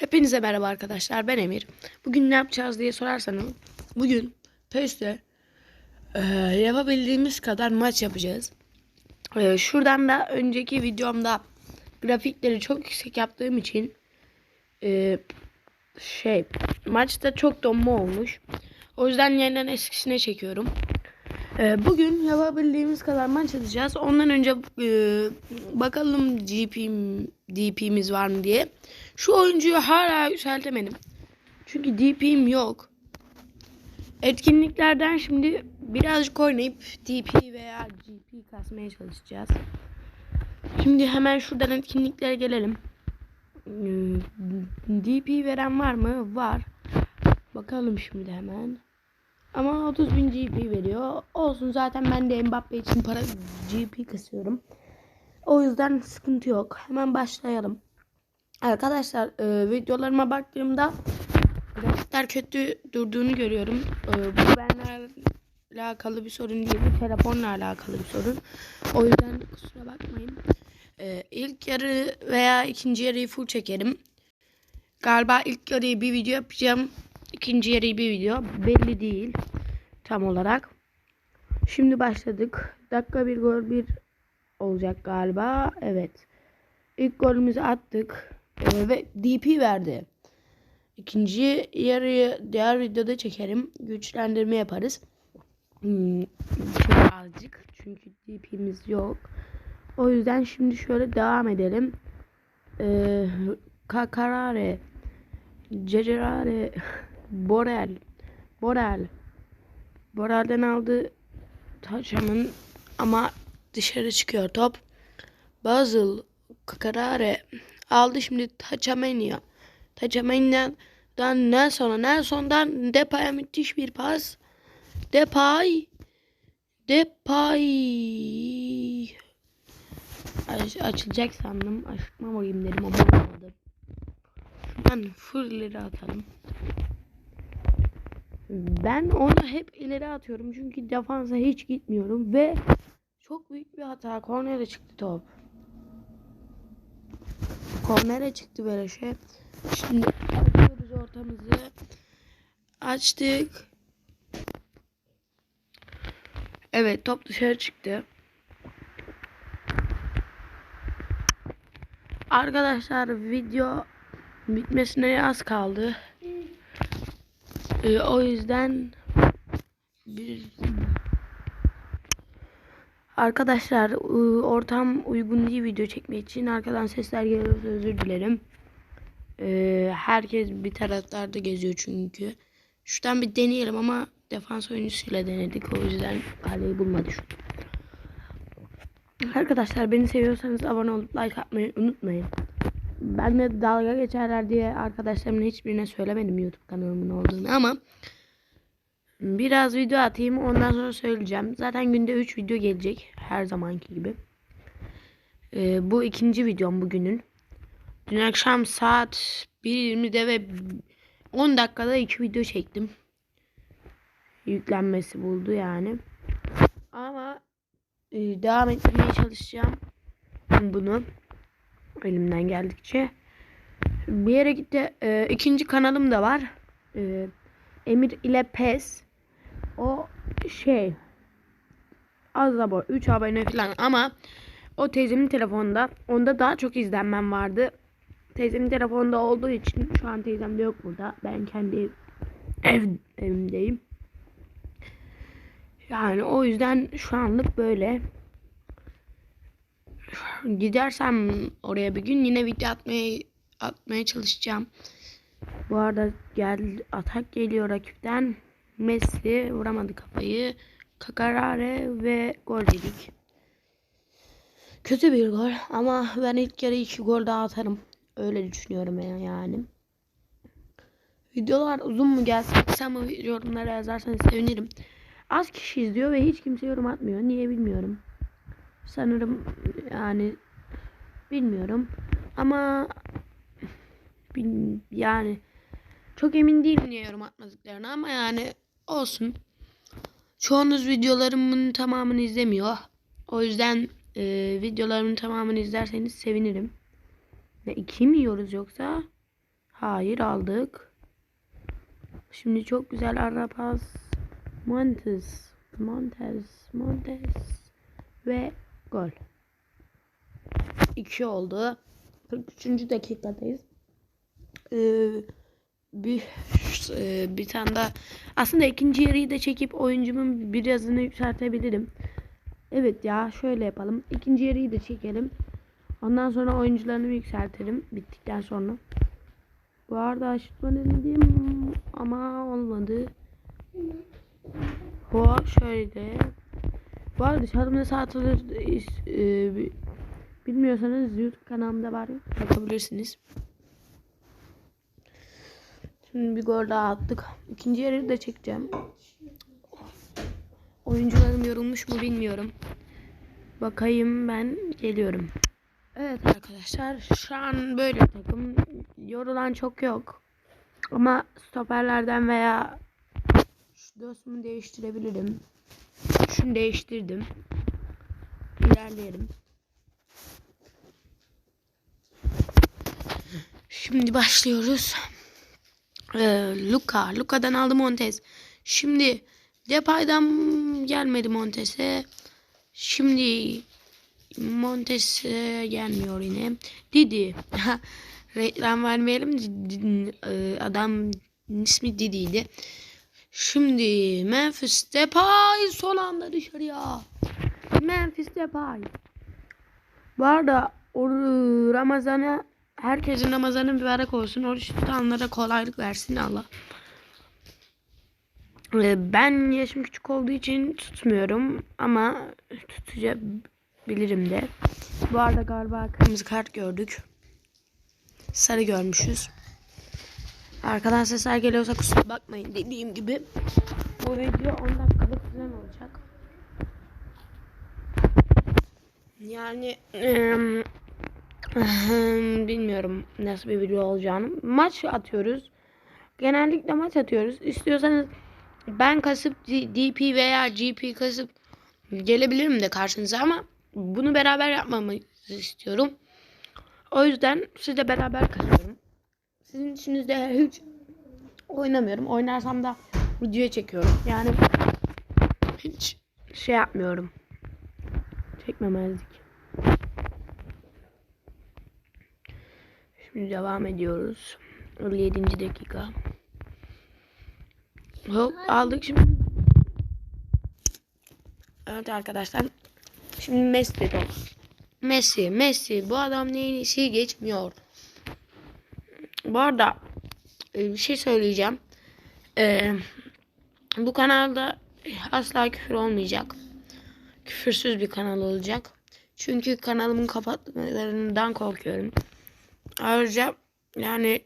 Hepinize merhaba arkadaşlar ben Emir. Bugün ne yapacağız diye sorarsanız bugün PES'te e, yapabildiğimiz kadar maç yapacağız. E, şuradan da önceki videomda grafikleri çok yüksek yaptığım için e, şey maçta çok donma olmuş. O yüzden yeniden eskisine çekiyorum. E, bugün yapabildiğimiz kadar maç atacağız. Ondan önce e, bakalım GP, DP'miz var mı diye. Şu oyuncuyu hala yükseltemedim. Çünkü DP'm yok. Etkinliklerden şimdi birazcık oynayıp DP veya GP kasmaya çalışacağız. Şimdi hemen şuradan etkinliklere gelelim. Ee, DP veren var mı? Var. Bakalım şimdi hemen. Ama 30.000 GP veriyor. Olsun zaten ben de Mbappe için para GP kasıyorum. O yüzden sıkıntı yok. Hemen başlayalım. Arkadaşlar e, videolarıma baktığımda grafikler kötü durduğunu görüyorum. E, bu benimle alakalı bir sorun değil. Bu telefonla alakalı bir sorun. O yüzden kusura bakmayın. E, ilk yarı veya ikinci yarıyı full çekerim. Galiba ilk yarıyı bir video yapacağım. İkinci yarıyı bir video. Belli değil. Tam olarak. Şimdi başladık. Dakika bir gol bir olacak galiba. Evet. İlk golümüzü attık. Ee, ve DP verdi. İkinci yarıyı diğer videoda çekerim. Güçlendirme yaparız. Hmm, azıcık. Çünkü DP'miz yok. O yüzden şimdi şöyle devam edelim. Ee, Kakarare Cecerare Borel Borel Borel'den aldı Taşam'ın ama dışarı çıkıyor top. Basel Kakarare aldı şimdi Taçamenya. Taçamenya'dan Nelson'a. Nelson'dan Depay'a müthiş bir pas. Depay. Depay. Aç, açılacak sandım. Açmamayayım dedim ama olmadı. Şuradan ileri atalım. Ben onu hep ileri atıyorum. Çünkü defansa hiç gitmiyorum. Ve çok büyük bir hata. Kornere çıktı top. Kornere çıktı böyle şey. Şimdi açıyoruz ortamızı. Açtık. Evet top dışarı çıktı. Arkadaşlar video bitmesine az kaldı. Ee, o yüzden bir Arkadaşlar ıı, ortam uygun değil video çekmek için arkadan sesler geliyorsa özür dilerim. Ee, herkes bir taraflarda geziyor çünkü. Şuradan bir deneyelim ama defans oyuncusuyla denedik. O yüzden kaleyi bulmadı şu. Arkadaşlar beni seviyorsanız abone olup like atmayı unutmayın. Ben de dalga geçerler diye arkadaşlarımın hiçbirine söylemedim YouTube kanalımın olduğunu ama biraz video atayım ondan sonra söyleyeceğim. Zaten günde 3 video gelecek her zamanki gibi. Ee, bu ikinci videom bugünün. Dün akşam saat 1.20'de ve 10 dakikada 2 video çektim. Yüklenmesi buldu yani. Ama e, devam etmeye çalışacağım bunu elimden geldikçe. Bir yere gitti. E, ikinci kanalım da var. E, Emir ile Pes. O şey az abone 3 abone falan ama o teyzemin telefonunda onda daha çok izlenmem vardı. Teyzemin telefonunda olduğu için şu an teyzem de yok burada. Ben kendi ev, evimdeyim. Yani o yüzden şu anlık böyle. Gidersem oraya bir gün yine video atmaya atmaya çalışacağım. Bu arada gel atak geliyor rakipten. Messi vuramadı kafayı. Kakarare ve gol yedik. Kötü bir gol ama ben ilk yarı iki gol daha atarım. Öyle düşünüyorum yani. Videolar uzun mu gelsin kısa mı yorumlara yazarsanız sevinirim. Az kişi izliyor ve hiç kimse yorum atmıyor. Niye bilmiyorum. Sanırım yani bilmiyorum. Ama yani çok emin değilim niye yorum atmadıklarını ama yani olsun. Çoğunuz videolarımın tamamını izlemiyor. O yüzden e, videolarımın tamamını izlerseniz sevinirim. Ne iki mi yiyoruz yoksa? Hayır aldık. Şimdi çok güzel ara pas. Montes. Montes. Montes. Ve gol. 2 oldu. 43. dakikadayız. Ee, bir e, bir tane daha aslında ikinci yarıyı da çekip oyuncumun birazını yükseltebilirim. Evet ya şöyle yapalım. İkinci yarıyı da çekelim. Ondan sonra oyuncularını yükseltelim bittikten sonra. Bu arada aşırtma denedim ama olmadı. Bu şöyle. Bu arada çalım nasıl atılır e, bi- bilmiyorsanız YouTube kanalımda var. Bakabilirsiniz. Şimdi bir gol daha attık. İkinci yarıyı da çekeceğim. Oyuncularım yorulmuş mu bilmiyorum. Bakayım ben geliyorum. Evet arkadaşlar şu an böyle takım. Yorulan çok yok. Ama stoperlerden veya şu dostumu değiştirebilirim. Şunu değiştirdim. İlerleyelim. Şimdi başlıyoruz. Ee, Luka. Luka'dan aldı Montes. Şimdi Depay'dan gelmedi Montes'e. Şimdi Montes'e gelmiyor yine. Didi. Reklam vermeyelim. E, Adam ismi Didi'ydi. Şimdi Memphis Depay son anda dışarıya. Memphis Depay. Bu arada Ramazan'a herkesin Ramazan'ı mübarek olsun. Oruç tutanlara kolaylık versin Allah. Ee, Ben yaşım küçük olduğu için tutmuyorum ama tutabilirim de. Bu arada galiba kırmızı kart gördük. Sarı görmüşüz. Arkadan sesler geliyorsa kusura bakmayın dediğim gibi. Bu video 10 dakikalık falan olacak. Yani bilmiyorum nasıl bir video olacağını. Maç atıyoruz. Genellikle maç atıyoruz. İstiyorsanız ben kasıp DP veya GP kasıp gelebilirim de karşınıza ama bunu beraber yapmamızı istiyorum. O yüzden sizle beraber kasıyorum. Sizin içinizde hiç oynamıyorum. Oynarsam da videoya çekiyorum. Yani hiç şey yapmıyorum. Çekmemezlik. Şimdi devam ediyoruz. 57. dakika. Hop aldık şimdi. Evet arkadaşlar. Şimdi Messi. Messi, Messi. Bu adam neyin işi geçmiyor. Bu arada e, bir şey söyleyeceğim. Ee, bu kanalda asla küfür olmayacak. Küfürsüz bir kanal olacak. Çünkü kanalımın kapatmalarından korkuyorum. Ayrıca yani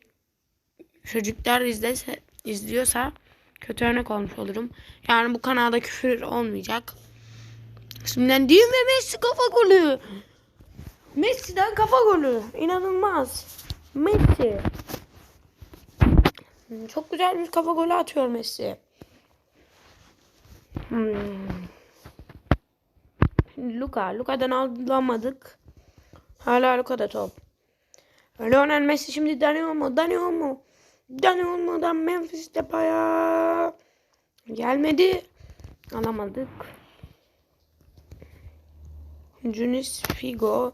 çocuklar izlese, izliyorsa kötü örnek olmuş olurum. Yani bu kanalda küfür olmayacak. Şimdiden değil mi Messi kafa golü? Messi'den kafa golü. İnanılmaz. Messi. Hmm, Çok güzel bir kafa golü atıyor Messi. Hmm. Luka. Luka'dan alamadık. Hala Luka'da top. Lionel Messi şimdi dönüyor mu? Dönüyor mu? Dönüyor mu? Da Memphis Depay'a. Gelmedi. Alamadık. Junis Figo.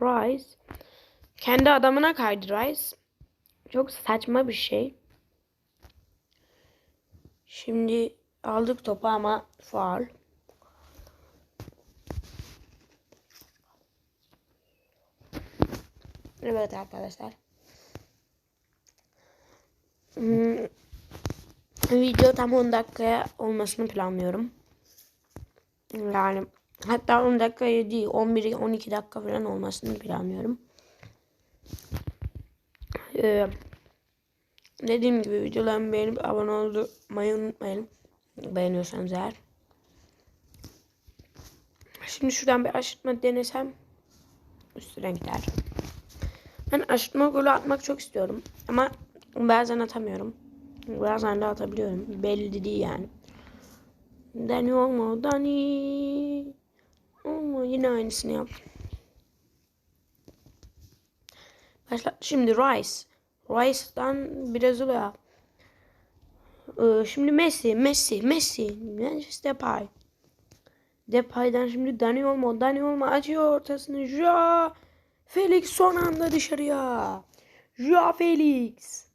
Rice. Kendi adamına kaydı Rice. Çok saçma bir şey. Şimdi aldık topu ama faul. Evet arkadaşlar. Hmm, Video tam 10 dakikaya olmasını planlıyorum. Yani hatta 10 dakikaya değil 11-12 dakika falan olmasını planlıyorum. Ee, dediğim gibi videolarımı beğenip abone olmayı unutmayın. Beğeniyorsanız eğer. Şimdi şuradan bir aşırtma denesem üstüne gider. Ben aşırtma golü atmak çok istiyorum. Ama bazen atamıyorum. Bazen de atabiliyorum. Belli değil yani. Dani olma. Dani. Olma. Yine aynısını yap. Başla. Şimdi Rice. Rice'dan Brezilya. Ee, şimdi Messi, Messi, Messi. Memphis Depay. Depay'dan şimdi Dani Olmo. Dani Olmo açıyor ortasını. Ja. Felix son anda dışarıya. Ja Felix.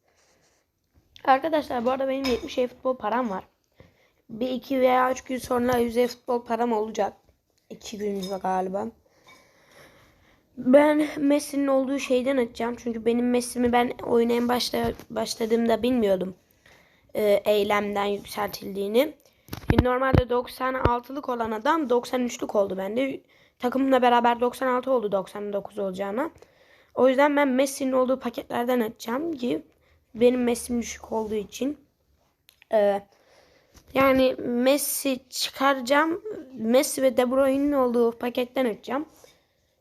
Arkadaşlar bu arada benim 70 futbol param var. Bir iki veya üç gün sonra 100 futbol param olacak. İki gün galiba. Ben Messi'nin olduğu şeyden açacağım. Çünkü benim Messi'mi ben oyuna en başta başladığımda bilmiyordum. Ee, eylemden yükseltildiğini. Şimdi normalde 96'lık olan adam 93'lük oldu bende. Takımımla beraber 96 oldu 99 olacağına. O yüzden ben Messi'nin olduğu paketlerden açacağım ki benim Messi'm düşük olduğu için. Ee, yani Messi çıkaracağım. Messi ve De Bruyne'nin olduğu paketten açacağım.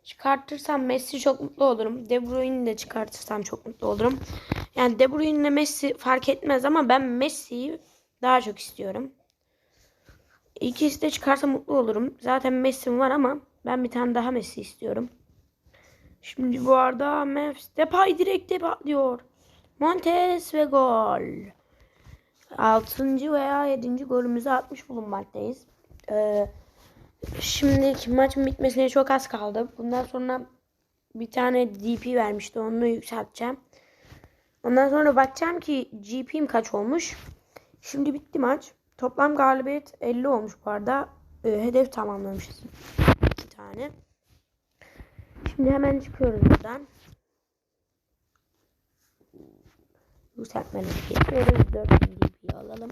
Çıkartırsam Messi çok mutlu olurum. De Bruyne'i de çıkartırsam çok mutlu olurum. Yani De Bruyne ile Messi fark etmez ama ben Messi'yi daha çok istiyorum. İkisi de çıkarsa mutlu olurum. Zaten Messi'm var ama ben bir tane daha Messi istiyorum. Şimdi bu arada Memphis Depay direkt patlıyor. Montes ve gol. 6. veya 7. golümüzü atmış bulunmaktayız. Ee, şimdiki maçın bitmesine çok az kaldı. Bundan sonra bir tane DP vermişti. Onu yükselteceğim. Ondan sonra bakacağım ki GP'm kaç olmuş. Şimdi bitti maç. Toplam galibiyet 50 olmuş bu arada. Ee, hedef tamamlamışız. 2 tane. Şimdi hemen çıkıyoruz buradan. Yükseltmeleri geçiyoruz. 4000 DP'yi alalım.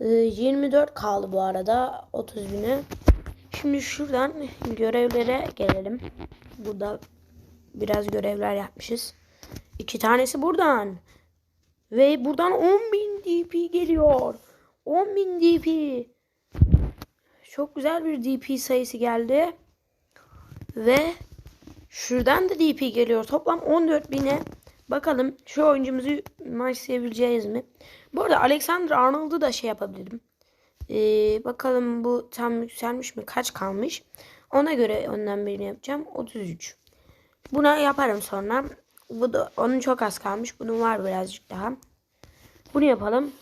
Ee, 24 kaldı bu arada 30 bine. Şimdi şuradan görevlere gelelim. Burada biraz görevler yapmışız. İki tanesi buradan. Ve buradan 10.000 DP geliyor. 10.000 DP. Çok güzel bir DP sayısı geldi. Ve şuradan da DP geliyor. Toplam 14.000'e bakalım şu oyuncumuzu maçlayabileceğiz mi? Bu arada Alexander Arnold'u da şey yapabilirim. Ee, bakalım bu tam yükselmiş mi? Kaç kalmış? Ona göre ondan birini yapacağım. 33. Buna yaparım sonra. Bu da onun çok az kalmış. Bunun var birazcık daha. Bunu yapalım.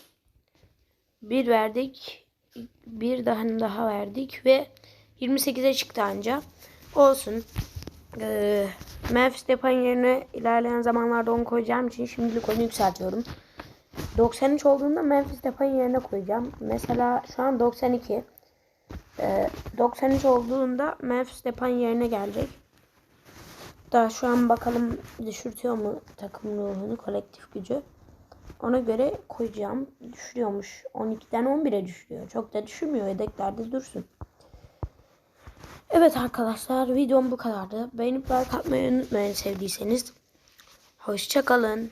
Bir verdik. Bir daha daha verdik ve 28'e çıktı anca. Olsun. Ee, Memphis Depay'ın yerine ilerleyen zamanlarda onu koyacağım için şimdilik onu yükseltiyorum. 93 olduğunda Memphis Depay'ın yerine koyacağım. Mesela şu an 92. Ee, 93 olduğunda Memphis Depay'ın yerine gelecek. Daha şu an bakalım düşürtüyor mu takım ruhunu, kolektif gücü. Ona göre koyacağım. Düşürüyormuş. 12'den 11'e düşürüyor. Çok da düşürmüyor. Yedeklerde dursun. Evet arkadaşlar videom bu kadardı. Beğenip like atmayı unutmayın sevdiyseniz. Hoşçakalın.